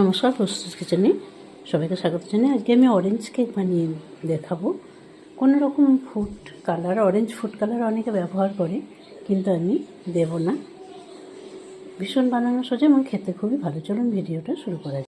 নমস্কার, প্রস্তুত কিচেনে সবাইকে স্বাগত জানাই আজকে আমি অরেঞ্জ কেক বানিয়ে দেখাবো। কোনো রকম food colour orange food colour অনেকে ব্যবহার করে, কিন্তু আমি দেব না। ভীষণ বানানো সোজা এবং খেতে খুবই ভালো। চলুন ভিডিওটা শুরু করা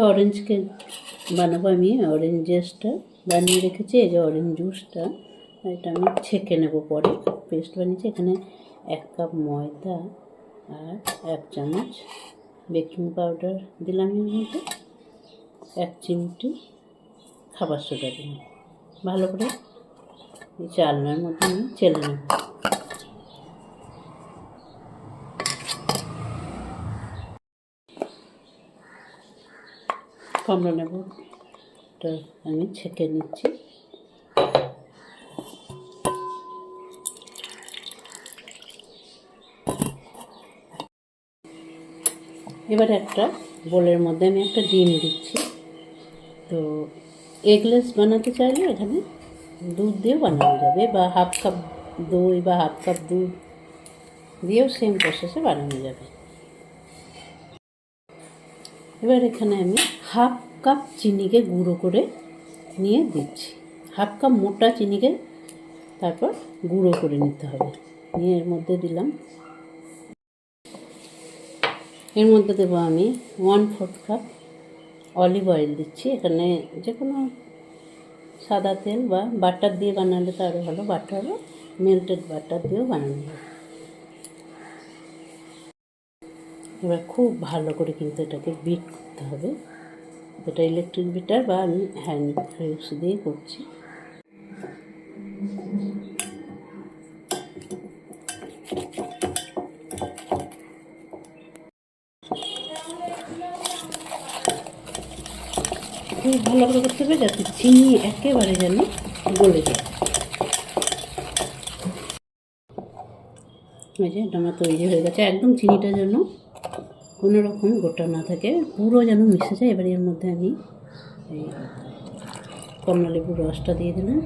তো অরেঞ্জ কেক বানাবো আমি অরেঞ্জ জুসটা বানিয়ে রেখেছি, এই যে অরেঞ্জ জুসটা এটা আমি ছেঁকে নেব পরে। পেস্ট বানিয়েছি, এখানে এক কাপ ময়দা আর এক চামচ বেকিং পাউডার দিলাম এর মধ্যে। এক চিমটি খাবার সোডা দিলাম। ভালো করে চালনার মধ্যে আমি চেলে নেব। কমলা লেবুটা আমি ছেঁকে নিচ্ছি। এবার একটা বোলের মধ্যে আমি একটা ডিম দিচ্ছি। তো এগলেস বানাতে চাইলে এখানে দুধ দিয়েও বানানো যাবে বা হাফ কাপ দই বা হাফ কাপ দুধ দিয়েও সেম প্রসেসে বানানো যাবে। এবার এখানে আমি হাফ কাপ চিনিকে গুঁড়ো করে নিয়ে দিচ্ছি। হাফ কাপ মোটা চিনিকে তারপর গুঁড়ো করে নিতে হবে। নিয়ে এর মধ্যে দিলাম। এর মধ্যে দেবো আমি one fourth cup olive oil দিচ্ছি। এখানে যে কোনো সাদা তেল বা বাটার দিয়ে বানালে তো আরও ভালো। বাটারও মেল্টেড বাটার দিয়েও বানানো যায়। এবার খুব ভালো করে কিন্তু এটাকে বিট করতে হবে। এটা ইলেকট্রিক বিটার বা আমি হ্যান্ড ফ্রেস দিয়ে করছি। খুব ভালো করে করতে হবে যাতে চিনি একেবারে যেন গলে যায়। এই যে আমার তৈরি হয়ে গেছে। একদম চিনিটা যেন কোনো রকম গোটা না থাকে, পুরো যেন মিশে যায়, এবার এর মধ্যে আমি এই কমলা লেবুর রসটা দিয়ে দিলাম।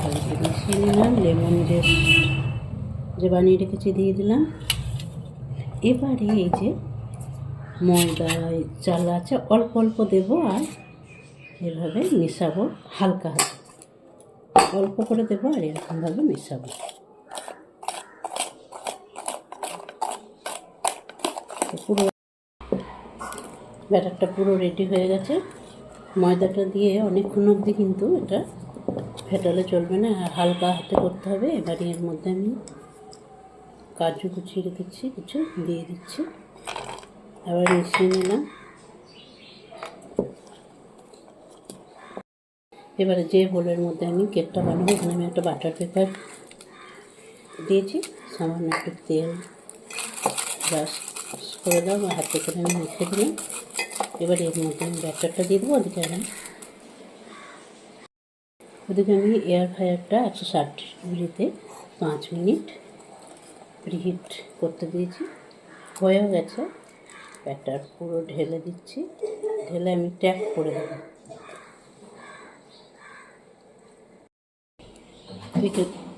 ভালো করে মিশিয়ে নিলাম, লেমন যে যে বানিয়ে রেখেছি দিয়ে দিলাম। এবারে এই যে ময়দা চাল আছে, অল্প অল্প দেবো আর এভাবে মেশাবো হালকা হাতে। অল্প করে দেবো আর এরকমভাবে মেশাবো। পুরো ব্যাটারটা পুরো রেডি হয়ে গেছে। ময়দাটা দিয়ে অনেকক্ষণ অবধি কিন্তু এটা ফেটালে চলবে না হালকা হাতে করতে হবে। এবারে এর মধ্যে আমি কাজু কুচিয়ে রেখেছি, কিছু দিয়ে দিচ্ছি। আবার মিশিয়ে নিলাম। এবারে যে বোলের মধ্যে আমি কেকটা বানাবো, এখানে আমি একটা বাটার পেপার দিয়েছি, সামান্য একটু তেল ব্রাশ করে দাও বা হাতে করে আমি মেখে দিলাম। এবার এর মধ্যে আমি ব্যাটারটা দিয়ে দেবো, ওদিকে আমি ওদিকে আমি এয়ার ফ্রায়ারটা একশো ষাট ডিগ্রিতে পাঁচ মিনিট প্রিহিট করতে দিয়েছি। হয়েও গেছে। ব্যাটার পুরো ঢেলে দিচ্ছি। ঢেলে আমি ট্যাপ করে দেবো।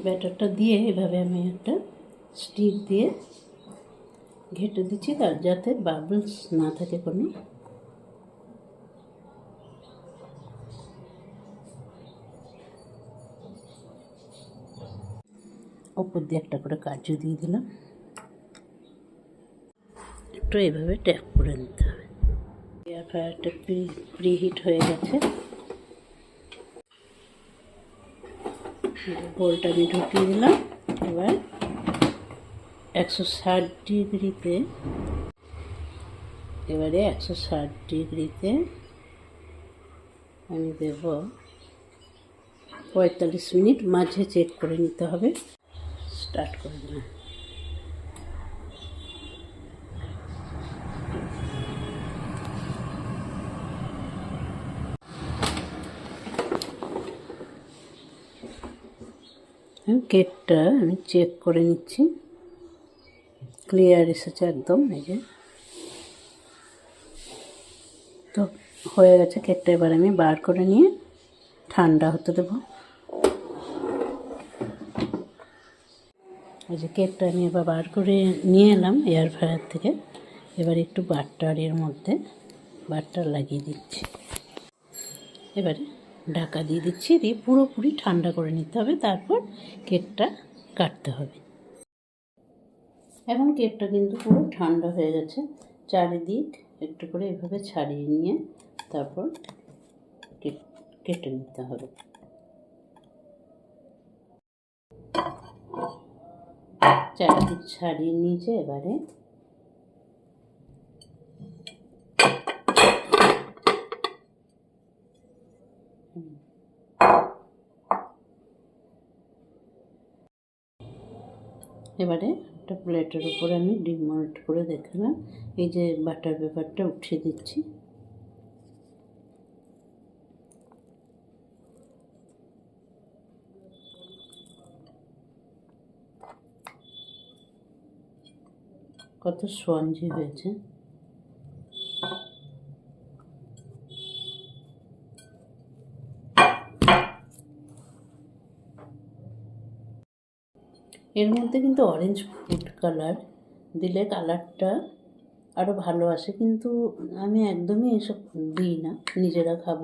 ব্যাটারটা দিয়ে এভাবে আমি একটা স্টিক দিয়ে ঘেটে দিচ্ছি তার যাতে বাবলস না থাকে কোনো। ওপর দিয়ে একটা করে কাজু দিয়ে দিলাম। একটু এইভাবে ট্যাপ করে নিতে হবে। এয়ার ফ্রায়ারটা প্রি প্রিহিট হয়ে গেছে। বোলটা আমি ঢুকিয়ে দিলাম। এবার একশো ষাট ডিগ্রিতে, এবারে একশো ষাট ডিগ্রিতে আমি দেব। পঁয়তাল্লিশ মিনিট মাঝে চেক করে নিতে হবে। স্টার্ট করে দিলাম। কেকটা আমি চেক করে নিচ্ছি। ক্লিয়ার এসেছে একদম, এই যে। তো হয়ে গেছে কেকটা, এবার আমি বার করে নিয়ে ঠান্ডা হতে দেবো। এই যে কেকটা আমি এবার বার করে নিয়ে এলাম এয়ার ফ্রায়ার থেকে। এবার একটু বাটার এর মধ্যে বাটার লাগিয়ে দিচ্ছি। এবারে ঢাকা দিয়ে দিচ্ছি, দিয়ে পুরোপুরি ঠান্ডা করে নিতে হবে, তারপর কেকটা কাটতে হবে। এখন কেকটা কিন্তু পুরো ঠান্ডা হয়ে গেছে, চারিদিক একটু করে এভাবে ছাড়িয়ে নিয়ে তারপর কেটে নিতে হবে। চারিদিক ছাড়িয়ে নিয়েছে এবারে। এবারে একটা প্লেটের উপরে আমি ডিম ডিমোল্ট করে দেখালাম। এই যে বাটার পেপারটা উঠিয়ে দিচ্ছি। কত স্পঞ্জি হয়েছে। এর মধ্যে কিন্তু অরেঞ্জ ফুড কালার দিলে কালারটা আরও ভালো আসে। কিন্তু আমি একদমই এসব দিই না, নিজেরা খাব।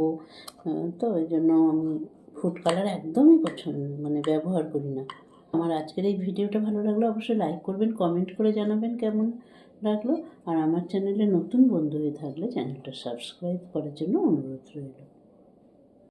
তো ওই জন্য আমি ফুড কালার একদমই পছন্দ মানে ব্যবহার করি না। আমার আজকের এই ভিডিওটা ভালো লাগল অবশ্যই লাইক করবেন কমেন্ট করে জানাবেন কেমন লাগল। আর আমার চ্যানেলে নতুন বন্ধু হয়ে থাকলে চ্যানেলটা সাবস্ক্রাইব করার জন্য অনুরোধ রইল।